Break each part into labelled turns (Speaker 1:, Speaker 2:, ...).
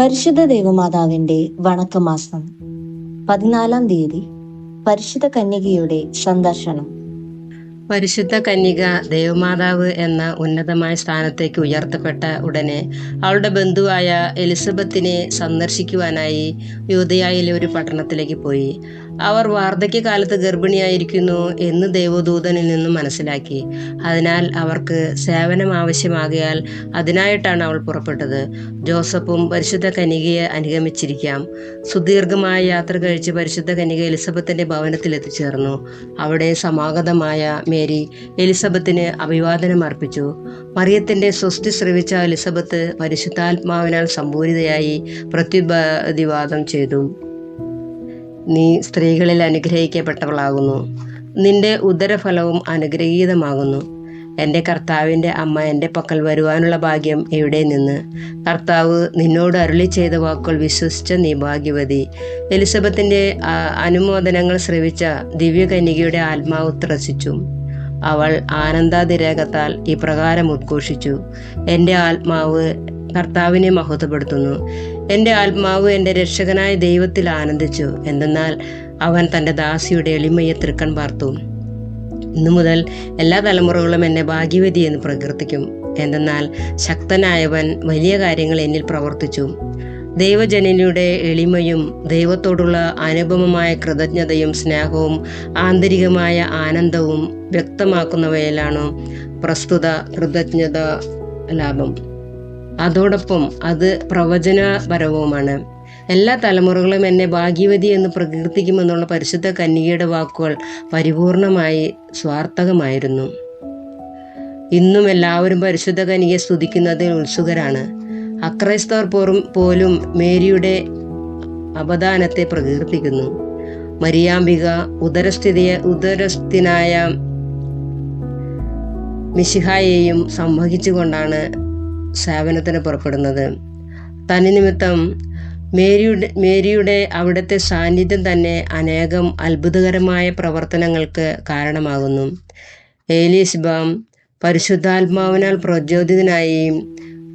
Speaker 1: പരിശുദ്ധ ദേവമാതാവിന്റെ വണക്കമാസം പതിനാലാം തീയതി പരിശുദ്ധ കന്യകയുടെ സന്ദർശനം.
Speaker 2: പരിശുദ്ധ കന്യക ദേവമാതാവ് എന്ന ഉന്നതമായ സ്ഥാനത്തേക്ക് ഉയർത്തപ്പെട്ട ഉടനെ അവളുടെ ബന്ധുവായ എലിസബത്തിനെ സന്ദർശിക്കുവാനായി യൂതയായിലെ ഒരു പട്ടണത്തിലേക്ക് പോയി. അവർ വാർദ്ധക്യകാലത്ത് ഗർഭിണിയായിരിക്കുന്നു എന്ന് ദേവദൂതനിൽ നിന്നും മനസ്സിലാക്കി. അതിനാൽ അവർക്ക് സേവനം ആവശ്യമാകയാൽ അതിനായിട്ടാണ് അവൾ പുറപ്പെട്ടത്. ജോസഫും പരിശുദ്ധ കനികയെ അനുഗമിച്ചിരിക്കാം. സുദീർഘമായ യാത്ര കഴിച്ച് പരിശുദ്ധ കനിക എലിസബത്തിന്റെ ഭവനത്തിൽ എത്തിച്ചേർന്നു. അവിടെ സമാഗതമായ മേരി എലിസബത്തിന് അഭിവാദനം അർപ്പിച്ചു. മറിയത്തിന്റെ സ്വസ്തി ശ്രവിച്ച എലിസബത്ത് പരിശുദ്ധാത്മാവിനാൽ സമ്പൂരിതയായി പ്രത്യുപതിവാദം ചെയ്തു. നീ സ്ത്രീകളിൽ അനുഗ്രഹിക്കപ്പെട്ടവളാകുന്നു. നിന്റെ ഉദരഫലവും അനുഗ്രഹീതമാകുന്നു. എന്റെ കർത്താവിന്റെ അമ്മ എന്റെ പക്കൽ വരുവാനുള്ള ഭാഗ്യം എവിടെ നിന്ന്? കർത്താവ് നിന്നോട് അരുളി ചെയ്ത വാക്കുകൾ വിശ്വസിച്ച നീ ഭാഗ്യവതി. എലിസബത്തിന്റെ അനുമോദനങ്ങൾ ശ്രവിച്ച ദിവ്യകന്യകയുടെ ആത്മാവ് ത്രസിച്ചു അവൾ ആനന്ദാതിരേകത്താൽ ഇപ്രകാരം ഉദ്ഘോഷിച്ചു. എന്റെ ആത്മാവ് കർത്താവിനെ മഹത്വപ്പെടുത്തുന്നു. എന്റെ ആത്മാവ് എന്റെ രക്ഷകനായ ദൈവത്തിൽ ആനന്ദിച്ചു. എന്തെന്നാൽ അവൻ തന്റെ ദാസിയുടെ എളിമയെ തൃക്കൺ പാർത്തു. ഇന്നു മുതൽ എല്ലാ തലമുറകളും എന്നെ ഭാഗ്യവതി എന്ന് പ്രകീർത്തിക്കും. എന്തെന്നാൽ ശക്തനായവൻ വലിയ കാര്യങ്ങൾ എന്നിൽ പ്രവർത്തിച്ചു. ദൈവജനനിയുടെ എളിമയും ദൈവത്തോടുള്ള അനുപമമായ കൃതജ്ഞതയും സ്നേഹവും ആന്തരികമായ ആനന്ദവും വ്യക്തമാക്കുന്നവയിലാണ് പ്രസ്തുത കൃതജ്ഞത ലാഭം. അതോടൊപ്പം അത് പ്രവചനപരവുമാണ്. എല്ലാ തലമുറകളും എന്നെ ഭാഗ്യവതി എന്ന് പ്രകീർത്തിക്കുമെന്നുള്ള പരിശുദ്ധ കന്യകയുടെ വാക്കുകൾ പരിപൂർണമായി സ്വാർത്ഥകമായിരുന്നു. ഇന്നും എല്ലാവരും പരിശുദ്ധ കന്യകയെ സ്തുതിക്കുന്നതിൽ ഉത്സുകരാണ്. അക്രൈസ്തവർ പോലും മേരിയുടെ അപദാനത്തെ പ്രകീർത്തിക്കുന്നു. മരിയാംബിക ഉദരസ്ഥിതിയെ ഉദരസ്ഥിനായ മിശിഹായെയും സംവഹിച്ചുകൊണ്ടാണ് സേവനത്തിന് പുറപ്പെടുന്നത്. തന്നിമിത്തം മേരിയുടെ മേരിയുടെ അവിടുത്തെ സാന്നിധ്യം തന്നെ അനേകം അത്ഭുതകരമായ പ്രവർത്തനങ്ങൾക്ക് കാരണമാകുന്നു. ഏലീസ്ബാം പരിശുദ്ധാത്മാവിനാൽ പ്രചോദിതനായി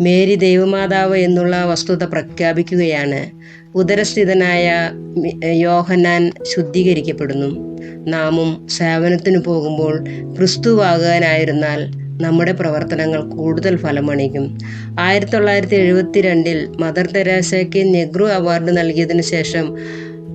Speaker 2: മേരി ദൈവമാതാവ് എന്നുള്ള വസ്തുത പ്രഖ്യാപിക്കുകയാണ്. ഉദരസ്ഥിതനായ യോഹനാൻ ശുദ്ധീകരിക്കപ്പെടുന്നു. നാമും സേവനത്തിന് പോകുമ്പോൾ ക്രിസ്തുവാകാനായിരുന്നാൽ നമ്മുടെ പ്രവർത്തനങ്ങൾ കൂടുതൽ ഫലമണിക്കും. ആയിരത്തി തൊള്ളായിരത്തി എഴുപത്തി രണ്ടിൽ മദർ തെരേസയ്ക്ക് നെഹ്റു അവാർഡ് നൽകിയതിനു ശേഷം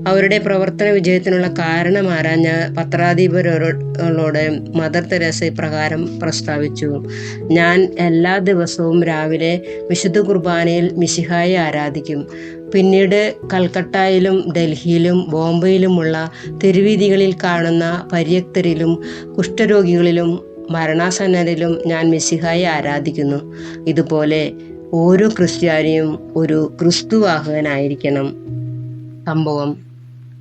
Speaker 2: അവരുടെ പ്രവർത്തന വിജയത്തിനുള്ള കാരണം ആരാഞ്ഞ പത്രാധിപരോട് മദർ തെരേസ ഇപ്രകാരം പ്രസ്താവിച്ചു. ഞാൻ എല്ലാ ദിവസവും രാവിലെ വിശുദ്ധ കുർബാനയിൽ മിശിഹായെ ആരാധിക്കും. പിന്നീട് കൽക്കട്ടയിലും ഡൽഹിയിലും ബോംബെയിലുമുള്ള തെരുവീതികളിൽ കാണുന്ന പര്യക്തരിലും കുഷ്ഠരോഗികളിലും മരണാസന്നരിലും ഞാൻ മിശിഹായെ ആരാധിക്കുന്നു. ഇതുപോലെ ഓരോ ക്രിസ്ത്യാനിയും ഒരു ക്രിസ്തുവാഹകനായിരിക്കണം. സംഭവം.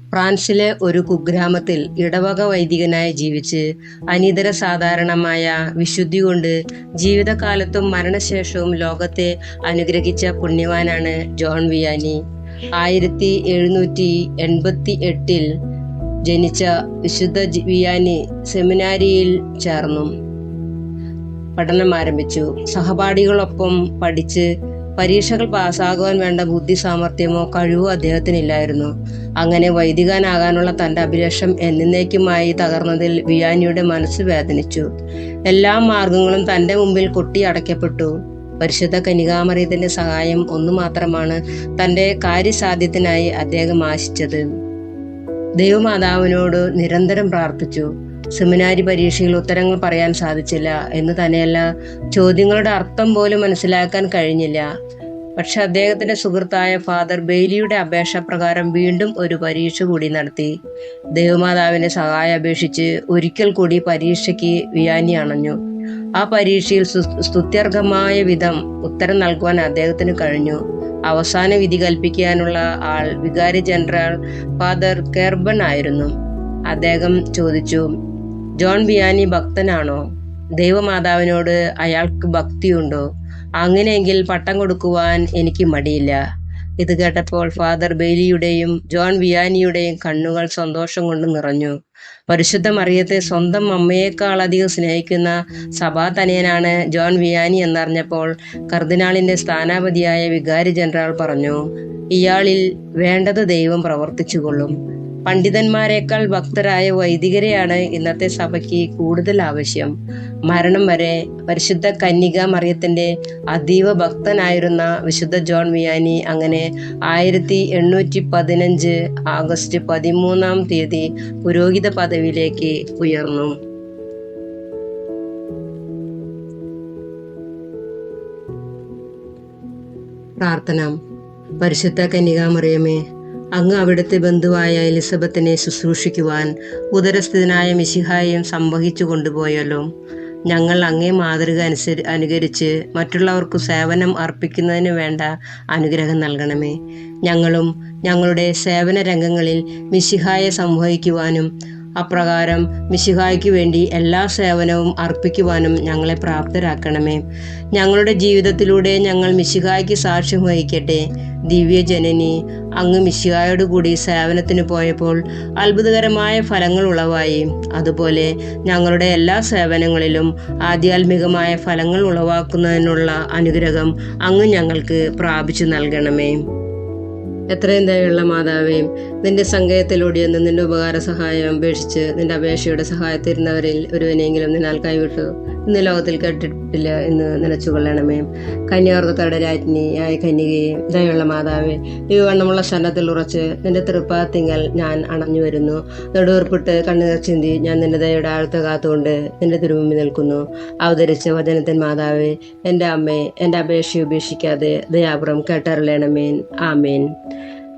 Speaker 2: ഫ്രാൻസിലെ ഒരു കുഗ്രാമത്തിൽ ഇടവക വൈദികനായി ജീവിച്ച് അനിതര സാധാരണമായ വിശുദ്ധി കൊണ്ട് ജീവിതകാലത്തും മരണശേഷവും ലോകത്തെ അനുഗ്രഹിച്ച പുണ്യവാനാണ് ജോൺ വിയാനി. ആയിരത്തി എഴുന്നൂറ്റി എൺപത്തി എട്ടിൽ ജനിച്ച വിശുദ്ധ ജിവിയാനി സെമിനാരിയിൽ ചേർന്നു. പഠനം ആരംഭിച്ചു. സഹപാഠികളൊപ്പം പഠിച്ച് പരീക്ഷകൾ പാസ്സാകുവാൻ വേണ്ട ബുദ്ധി സാമർഥ്യമോ കഴിവോ അദ്ദേഹത്തിനില്ലായിരുന്നു. അങ്ങനെ വൈദികനാകാനുള്ള തന്റെ അഭിലാഷം എന്നേക്കുമായി തകർന്നതിൽ വിയാനിയുടെ മനസ്സ് വേദനിച്ചു. എല്ലാ മാർഗങ്ങളും തന്റെ മുമ്പിൽ കൊട്ടി അടയ്ക്കപ്പെട്ടു. പരിശുദ്ധ കനികാമറിയത്തിന്റെ സഹായം ഒന്നു മാത്രമാണ് തന്റെ കാര്യസാധ്യത്തിനായി അദ്ദേഹം ആശിച്ചത്. ദൈവമാതാവിനോട് നിരന്തരം പ്രാർത്ഥിച്ചു. സെമിനാരി പരീക്ഷയിൽ ഉത്തരങ്ങൾ പറയാൻ സാധിച്ചില്ല എന്ന് തന്നെയല്ല ചോദ്യങ്ങളുടെ അർത്ഥം പോലും മനസ്സിലാക്കാൻ കഴിഞ്ഞില്ല. പക്ഷെ അദ്ദേഹത്തിന്റെ സുഹൃത്തായ ഫാദർ ബെയ്ലിയുടെ അപേക്ഷ പ്രകാരം വീണ്ടും ഒരു പരീക്ഷ കൂടി നടത്തി. ദൈവമാതാവിന്റെ സഹായം അപേക്ഷിച്ച് ഒരിക്കൽ കൂടി പരീക്ഷയ്ക്ക് വിയാനി അണഞ്ഞു. ആ പരീക്ഷയിൽ സ്തുത്യർഹമായ വിധം ഉത്തരം നൽകുവാൻ അദ്ദേഹത്തിന് കഴിഞ്ഞു. അവസാന വിധി കൽപ്പിക്കാനുള്ള ആൾ വികാരി ജനറൽ ഫാദർ കെർബൺ ആയിരുന്നു. അദ്ദേഹം ചോദിച്ചു ജോൺ ബിയാനി ഭക്തനാണോ? ദൈവമാതാവിനോട് അയാൾക്ക് ഭക്തിയുണ്ടോ? അങ്ങനെയെങ്കിൽ പട്ടം കൊടുക്കുവാൻ എനിക്ക് മടിയില്ല. ഇത് കേട്ടപ്പോൾ ഫാദർ ബെയ്ലിയുടെയും ജോൺ വിയാനിയുടെയും കണ്ണുകൾ സന്തോഷം കൊണ്ട് നിറഞ്ഞു. പരിശുദ്ധ മറിയത്തെ സ്വന്തം അമ്മയേക്കാൾ അധികം സ്നേഹിക്കുന്ന സഭാതനയനാണ് ജോൺ വിയാനി എന്നറിഞ്ഞപ്പോൾ കർദിനാളിന്റെ സ്ഥാനാപതിയായ വികാരി ജനറൽ പറഞ്ഞു ഇയാളിൽ വേണ്ടത് ദൈവം പ്രവർത്തിച്ചുകൊള്ളും. പണ്ഡിതന്മാരെക്കാൾ ഭക്തരായ വൈദികരെയാണ് ഇന്നത്തെ സഭയ്ക്ക് കൂടുതൽ ആവശ്യം. മരണം വരെ പരിശുദ്ധ കന്യക മറിയത്തിന്റെ അതീവ ഭക്തനായിരുന്ന വിശുദ്ധ ജോൺ മിയാനി അങ്ങനെ ആയിരത്തി എണ്ണൂറ്റി പതിനഞ്ച് ആഗസ്റ്റ് പതിമൂന്നാം തീയതി പുരോഹിത പദവിയിലേക്ക് ഉയർന്നു. പ്രാർത്ഥന. പരിശുദ്ധ കന്യകാമറിയമേ അങ്ങ് അവിടുത്തെ ബന്ധുവായ എലിസബത്തിനെ ശുശ്രൂഷിക്കുവാൻ ഉദരസ്ഥിതനായ മിശിഹായും സംവഹിച്ചു കൊണ്ടുപോയല്ലോ. ഞങ്ങൾ അങ്ങേ മാതൃക അനുസരി അനുകരിച്ച് മറ്റുള്ളവർക്ക് സേവനം അർപ്പിക്കുന്നതിന് വേണ്ട അനുഗ്രഹം നൽകണമേ. ഞങ്ങളും ഞങ്ങളുടെ സേവന രംഗങ്ങളിൽ മിശിഹായെ സംവഹിക്കുവാനും അപ്രകാരം മിശിഹായ്ക്ക് വേണ്ടി എല്ലാ സേവനവും അർപ്പിക്കുവാനും ഞങ്ങളെ പ്രാപ്തരാക്കണമേ. ഞങ്ങളുടെ ജീവിതത്തിലൂടെ ഞങ്ങൾ മിശിഹായ്ക്ക് സാക്ഷ്യം വഹിക്കട്ടെ. ദിവ്യജനനി അങ്ങ് മിശിഹായോട് കൂടി സേവനത്തിന് പോയപ്പോൾ അത്ഭുതകരമായ ഫലങ്ങൾ ഉളവായി. അതുപോലെ ഞങ്ങളുടെ എല്ലാ സേവനങ്ങളിലും ആധ്യാത്മികമായ ഫലങ്ങൾ ഉളവാക്കുന്നതിനുള്ള അനുഗ്രഹം അങ്ങ് ഞങ്ങൾക്ക് പ്രാപിച്ചു നൽകണമേ. എത്രയും ദയുള്ള മാതാവേയും നിന്റെ സങ്കേതത്തിലൂടെ ഒന്ന് നിന്റെ ഉപകാര സഹായം അപേക്ഷിച്ച് നിന്റെ അപേക്ഷയുടെ സഹായത്തിരുന്നവരിൽ ഒരുവനെങ്കിലും നിന്നാൽ കൈവിട്ടു. ഇന്ന് ലോകത്തിൽ കേട്ടിട്ടില്ല എന്ന് നനച്ചുകൊള്ളണമേ. കന്യാർത്തരുടെ രാജ്ഞിയായ കന്യകയെ ദയുള്ള മാതാവേ ദിവണ്ണമുള്ള ശരണത്തിൽ ഉറച്ച് നിന്റെ തൃപ്പാത്തിങ്കൽ ഞാൻ അണഞ്ഞു വരുന്നു. നെടുവർപ്പിട്ട് കണ്ണുനീർ ചിന്തി ഞാൻ നിന്റെ ദയയുടെ ആഴത്ത് കാത്തുകൊണ്ട് നിന്റെ തിരുമുമ്പിൽ നിൽക്കുന്നു. അവതരിച്ച വചനത്തിൻ മാതാവേ എന്റെ അമ്മേ എന്റെ അപേക്ഷ ഉപേക്ഷിക്കാതെ ദയാപുറം കേട്ടറിയണമേൻ ആമേൻ.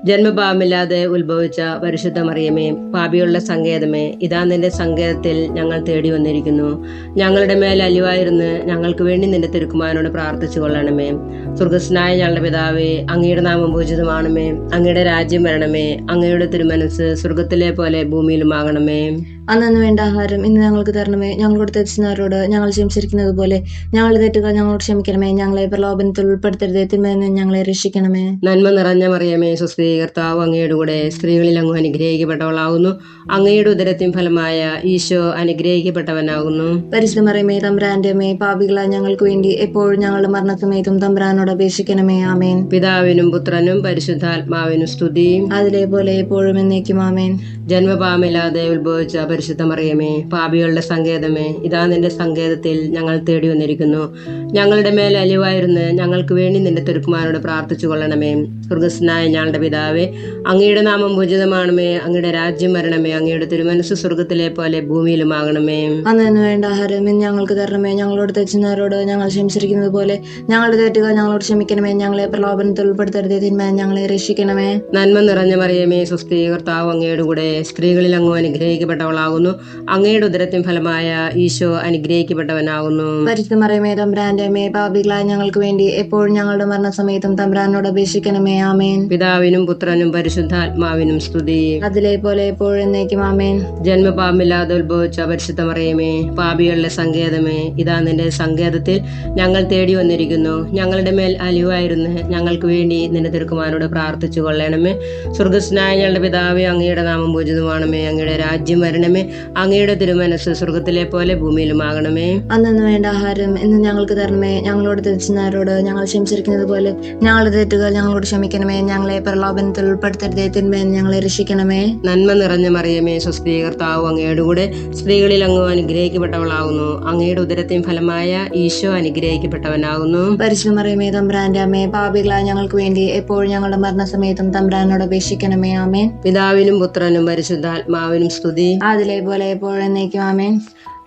Speaker 2: ജന്മഭാവമില്ലാതെ ഉത്ഭവിച്ച പരിശുദ്ധ മറിയമേ പാപിയുള്ള സങ്കേതമേ ഇതാ നിന്റെ സങ്കേതത്തിൽ ഞങ്ങൾ തേടി വന്നിരിക്കുന്നു. ഞങ്ങളുടെ മേൽ അലിവായിരുന്ന് ഞങ്ങൾക്ക് വേണ്ടി നിന്റെ തിരുക്കുമാരനോട് പ്രാർത്ഥിച്ചു കൊള്ളണമേ. സുഹൃസ്നായ ഞങ്ങളുടെ പിതാവേ അങ്ങയുടെ നാമം പൂജിതമാണമേ. അങ്ങയുടെ രാജ്യം വരണമേ. അങ്ങയുടെ തിരുമനസ് സ്വർഗത്തിലെ പോലെ ഭൂമിയിലുമാകണമേ.
Speaker 1: അന്നു വേണ്ട ആഹാരം ഇന്ന് ഞങ്ങൾക്ക് തരണമേ. ഞങ്ങളോട് തെറ്റിച്ചവരോട് ഞങ്ങൾ ക്ഷമിച്ചിരിക്കുന്നത് പോലെ ഞങ്ങളുടെ തെറ്റുകൾ ഞങ്ങളോട് ക്ഷമിക്കണമേ. ഞങ്ങളെ പ്രലോഭനത്തിൽ ഉൾപ്പെടുത്തരുത്. തിന്മയെന്ന് ഞങ്ങളെ രക്ഷിക്കണമേ.
Speaker 2: നന്മ നിറഞ്ഞ മറിയമേ സുസ്ഥീ കർത്താവ് അങ്ങയുടെ കൂടെ സ്ത്രീകളിൽ അങ്ങ് അനുഗ്രഹിക്കപ്പെട്ടവളാകുന്നു. അങ്ങയുടെ ഉദരത്തിൻ ഫലമായ ഈശോ അനുഗ്രഹിക്കപ്പെട്ടവനാകുന്നു.
Speaker 1: പരിശുദ്ധമറിയമേ തമ്പ്രാന്റെ അമ്മേ പാപികളായ ഞങ്ങൾക്ക് വേണ്ടി എപ്പോഴും ഞങ്ങളുടെ മരണസമയത്തും തമ്പ്രാനോട് അപേക്ഷിക്കണമേ ആമേൻ.
Speaker 2: പിതാവിനും പുത്രനും പരിശുദ്ധാത്മാവിനും സ്തുതി
Speaker 1: അതിലെ പോലെ എപ്പോഴും എന്നേക്കും ആമേൻ.
Speaker 2: ജന്മപാമില്ലാതെ ഉത്ഭവിച്ച പരിശുദ്ധമറിയമേ പാപികളുടെ സങ്കേതമേ ഇതാ നിന്റെ സങ്കേതത്തിൽ ഞങ്ങൾ തേടി വന്നിരിക്കുന്നു. ഞങ്ങളുടെ മേൽ അലിവായിരുന്ന് ഞങ്ങൾക്ക് വേണ്ടി നിന്റെ തിരുക്കുമാരോട് പ്രാർത്ഥിച്ചു കൊള്ളണമേ സ്വർഗസ്നായ ഞങ്ങളുടെ പിതാവേ അങ്ങയുടെ നാമം പൂജിതമാണമേ അങ്ങയുടെ രാജ്യം വരണമേ അങ്ങയുടെ തിരുമനസ് സ്വർഗത്തിലെ പോലെ ഭൂമിയിലുമാകണമേ
Speaker 1: അന്നു വേണ്ട ആഹാരം ഞങ്ങൾക്ക് തരണമേ ഞങ്ങളോട് തെച്ചുന്നവരോട് ഞങ്ങൾ ക്ഷമിച്ചിരിക്കുന്നത് പോലെ ഞങ്ങളുടെ തെറ്റുകൾ ഞങ്ങളോട് ക്ഷമിക്കണമേ ഞങ്ങളെ പ്രലോഭനത്തിൽ ഉൾപ്പെടുത്തരുതേ തിന്മേ ഞങ്ങളെ രക്ഷിക്കണമേ.
Speaker 2: നന്മ നിറഞ്ഞ മറിയമേ സുസ്ഥീ കർത്താവ് അങ്ങയുടെ കൂടെ സ്ത്രീകളിൽ അങ്ങ് അനുഗ്രഹിക്കപ്പെട്ടവളാകുന്നു. അങ്ങയുടെ ഉദരത്തിൻ ഫലമായ ഈശോ അനുഗ്രഹിക്കപ്പെട്ടവനാകുന്നു.
Speaker 1: പരിശുദ്ധ മറിയമേ തമ്പ്രാന്റെ അമ്മേ പാപികളായ ഞങ്ങൾക്ക് വേണ്ടി എപ്പോഴും ഞങ്ങളുടെ മരണസമയത്തും തമ്പ്രാനോട് അപേക്ഷിക്കണമേ ആമേൻ.
Speaker 2: പിതാവിനും പുത്രനും പരിശുദ്ധാത്മാവിനും സ്തുതി.
Speaker 1: അതിലെ പോലെ എപ്പോഴും ആമേൻ.
Speaker 2: ജന്മപാപമില്ലാതെ ഉത്ഭവിച്ച പരിശുദ്ധമറിയമേ പാപികളുടെ സങ്കേതമേ ഇതാ നിന്റെ സങ്കേതത്തിൽ ഞങ്ങൾ തേടി വന്നിരിക്കുന്നു. ഞങ്ങളുടെ മേൽ അലിവായിരുന്നു. ഞങ്ങൾക്ക് വേണ്ടി നിന്റെ തിരുക്കുമാരോട് പ്രാർത്ഥിച്ചു കൊള്ളണമേ. സ്വർഗസ്നായ ഞങ്ങളുടെ പിതാവേ അങ്ങയുടെ നാമം പൂജിതമാണമേ. അങ്ങയുടെ രാജ്യം വരണമേ. അങ്ങയുടെ തിരുമനസ് സ്വർഗത്തിലെ പോലെ ഭൂമിയിലുമാകണമേ.
Speaker 1: അന്നു വേണ്ട ആഹാരം ഇന്ന് ഞങ്ങൾക്ക് തരണമേ. ഞങ്ങളോട് തെറ്റിച്ചവരോട് ഞങ്ങൾ ക്ഷമിച്ചിരിക്കുന്നത് പോലെ ഞങ്ങളുടെ തെറ്റുകൾ ഞങ്ങളോട് ക്ഷമിക്കണമേ. ഞങ്ങളെ പ്രലോഭനത്തിൽ ഉൾപ്പെടുത്തരുതേ. തിന്മ ഞങ്ങളെ രക്ഷിക്കണമേ.
Speaker 2: നന്മ നിറഞ്ഞ മറിയമേ സ്വസ്തി കർത്താവ് അങ്ങയുടെ കൂടെ സ്ത്രീകളിൽ അങ്ങ് അനുഗ്രഹിക്കപ്പെട്ടവളാകുന്നു അങ്ങയുടെ ഉദരത്തിൻ ഫലമായ ഈശോ അനുഗ്രഹിക്കപ്പെട്ടവനാകുന്നു.
Speaker 1: പരിശുദ്ധ മറിയമേ തമ്പ്രാന്റെ അമ്മേ പാപികളായ ഞങ്ങൾക്ക് വേണ്ടി എപ്പോഴും ഞങ്ങളുടെ മരണസമയത്തും തമ്പ്രാനോട് അപേക്ഷിക്കണമേ. ആമേൻ.
Speaker 2: പിതാവിനും പുത്രനും പരിശുദ്ധാത്മാവിനും സ്തുതി.
Speaker 1: അതിലെ പോലെ എപ്പോഴും എന്നേക്കും ആമേൻ.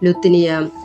Speaker 2: ലുത്തിനിയ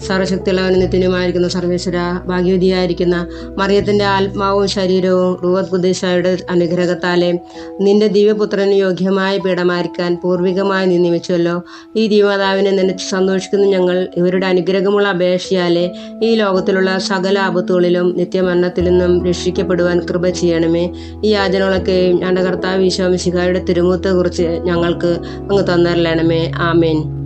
Speaker 2: സർവശക്തിയുള്ളവനും നിത്യനുമായിരിക്കുന്ന സർവേശ്വര ഭാഗ്യവതിയായിരിക്കുന്ന മറിയത്തിന്റെ ആത്മാവും ശരീരവും റൂവത് കുദേശായുടെ അനുഗ്രഹത്താലെ നിന്റെ ദിവ്യപുത്രന് യോഗ്യമായ പീഠമായിരിക്കാൻ പൂർവികമായി നീ ഈ ദീവമാതാവിനെ നനച്ച് സന്തോഷിക്കുന്ന ഞങ്ങൾ ഇവരുടെ അനുഗ്രഹമുള്ള അപേക്ഷയാലെ ഈ ലോകത്തിലുള്ള സകല ആപത്തുകളിലും നിത്യമരണത്തിൽ നിന്നും രക്ഷിക്കപ്പെടുവാൻ കൃപ ചെയ്യണമേ. ഈ യാചനകളൊക്കെയും ഞങ്ങളുടെ കർത്താവ് ഈശോമിശിഹായുടെ തിരുമുഖത്തെക്കുറിച്ച് ഞങ്ങൾക്ക് അങ്ങ് തന്നരലണമേ ആമേൻ.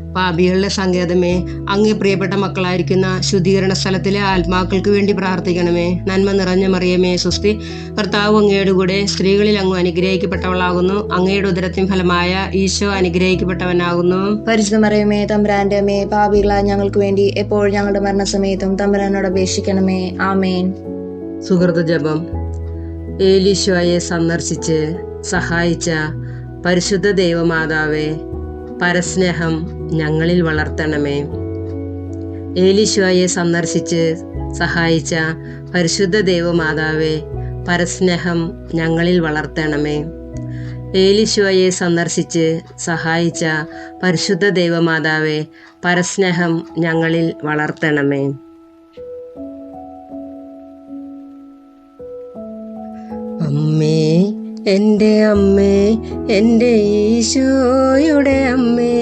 Speaker 2: പാപികളുടെ സങ്കേതമേ അങ്ങേ പ്രിയപ്പെട്ട മക്കളായിരിക്കുന്ന ശുദ്ധീകരണ സ്ഥലത്തിലെ ആത്മാക്കൾക്ക് വേണ്ടി പ്രാർത്ഥിക്കണമേ. നന്മ നിറഞ്ഞ മറിയമേ സുസ്തി. കർത്താവ് അങ്ങയുടെ കൂടെ സ്ത്രീകളിൽ അങ്ങ് അനുഗ്രഹിക്കപ്പെട്ടവളാകുന്നു. അങ്ങയുടെ ഉദരത്തിൻ ഫലമായ ഈശോ അനുഗ്രഹിക്കപ്പെട്ടവനാകുന്നു.
Speaker 1: പരിശുദ്ധ മറിയമേ തമ്പുരാന്റെ അമ്മേ പാപികളായ ഞങ്ങൾക്ക് വേണ്ടി എപ്പോഴും ഞങ്ങളുടെ മരണസമയത്തും തമ്പുരാനോട് അപേക്ഷിക്കണമേ. ആമേൻ.
Speaker 2: സുഹൃത ജപം. ഏലീശോയെ സന്ദർശിച്ച് സഹായിച്ച പരിശുദ്ധ ദൈവമാതാവേ പരസ്നേഹം ഞങ്ങളിൽ വളർത്തണമേ. ഏലിശോയെ സന്ദർശിച്ച് സഹായിച്ച പരിശുദ്ധ ദൈവമാതാവേ പരസ്നേഹം ഞങ്ങളിൽ വളർത്തണമേ. ഏലിശോയെ സന്ദർശിച്ച് സഹായിച്ച പരിശുദ്ധ ദൈവമാതാവേ പരസ്നേഹം ഞങ്ങളിൽ വളർത്തണമേ. അമ്മേ എന്റെ അമ്മേ എന്റെ ഈശോയുടെ അമ്മേ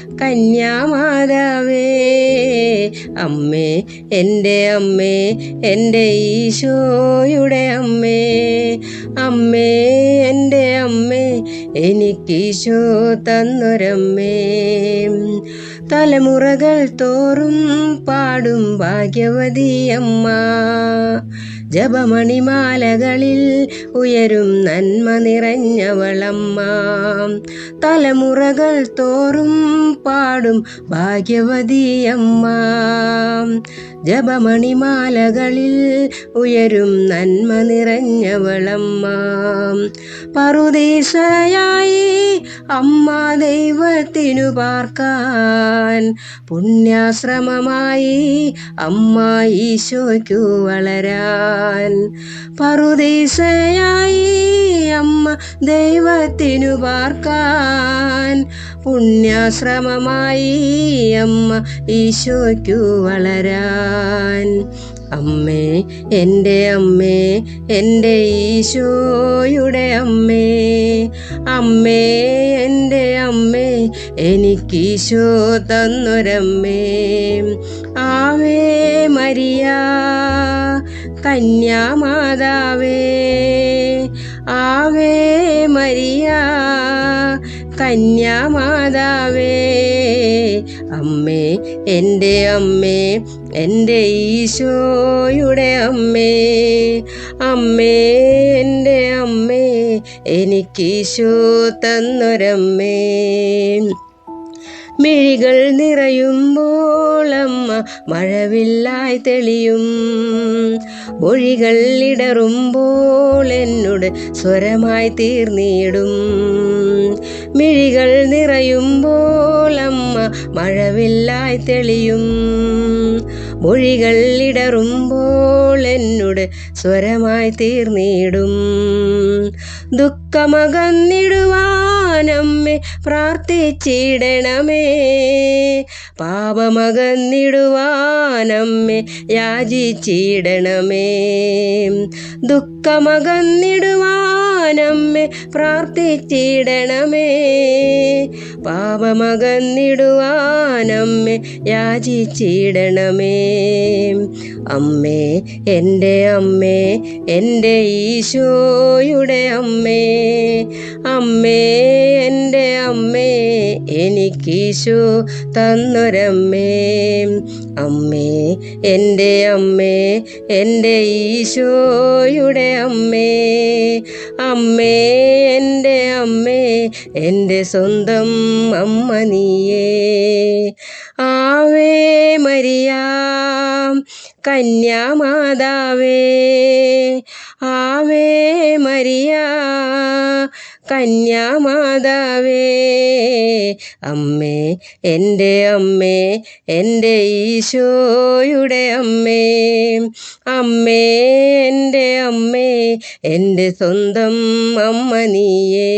Speaker 2: കന്യാമാതാവേ അമ്മേ എന്റെ അമ്മേ എന്റെ ഈശോയുടെ അമ്മേ അമ്മേ എന്റെ അമ്മേ എനിക്കീശോ തന്നൊരമ്മേ. തലമുറകൾ തോറും പാടും ഭാഗ്യവതി അമ്മ. ജപമണിമാലകളിൽ ഉയരും നന്മ നിറഞ്ഞവളമ്മ. തലമുറകൾ തോറും പാടും ഭാഗ്യവതിയമ്മ. ജപമണിമാലകളിൽ ഉയരും നന്മ നിറഞ്ഞവളമ്മ. പറുദേശയായി അമ്മ ദൈവത്തിനു പാർക്കാൻ പുണ്യാശ്രമമായി അമ്മ ഈശോയ്ക്കു വളരാൻ. പറുദേശയായി അമ്മ ദൈവത്തിനു പാർക്കാൻ പുണ്യാശ്രമമായി അമ്മ ഈശോയ്ക്കു വളരാൻ. അമ്മേ എന്റെ അമ്മേ എന്റെ ഈശോയുടെ അമ്മേ. അമ്മേ എന്റെ അമ്മേ എനിക്കീശോ തന്നൊരമ്മേ. ആവേ മരിയ കന്യാമാതാവേ. ആവേ മരിയ കന്യാമാതാവേ അമ്മേ എന്റെ അമ്മേ എന്റെ ഈശോയുടെ അമ്മേ അമ്മേ എന്റെ അമ്മേ എനിക്കീശോ തന്നൊരമ്മേ. മിഴികൾ നിറയുമ്പോൾ അമ്മ മഴവില്ലായി തെളിയും. മൊഴികൾ ഇടറുമ്പോൾ എന്നോട് സ്വരമായി തീർന്നിടും. മിഴികൾ നിറയുമ്പോൾ അമ്മ മഴവില്ലായി തെളിയും. മൊഴികൾ ഇടറുമ്പോൾ എന്നോട് സ്വരമായി തീർന്നിടും. ദുഃഖമകന്നിടുവാനമ്മെ പ്രാർത്ഥിച്ചിടണമേ. പാപമകന്നിടുവാനമ്മേ യാചിച്ചിടണമേ. ദുഃഖമകന്നിടുവാനമ്മേ പ്രാർത്ഥിച്ചിടണമേ. പാപമകന്നിടുവാനമ്മേ യാചിച്ചിടണമേ. അമ്മേ എന്റെ അമ്മേ എന്റെ ഈശോയുടെ അമ്മേ. അമ്മേ എന്റെ അമ്മേ എനിക്കീശോ തന്നൊരമ്മേ അമ്മേ എന്റെ അമ്മേ എന്റെ ഈശോയുടെ അമ്മേ അമ്മേ എന്റെ അമ്മേ എന്റെ സ്വന്തം അമ്മ നീയേ. ആവേ മരിയ കന്യാമാതാവേ ആവേ മരിയ കന്യാമാതാവേ അമ്മേ എന്റെ അമ്മേ എന്റെ ഈശോയുടെ അമ്മേ അമ്മേ എന്റെ അമ്മേ എന്റെ സ്വന്തം അമ്മ നീയേ.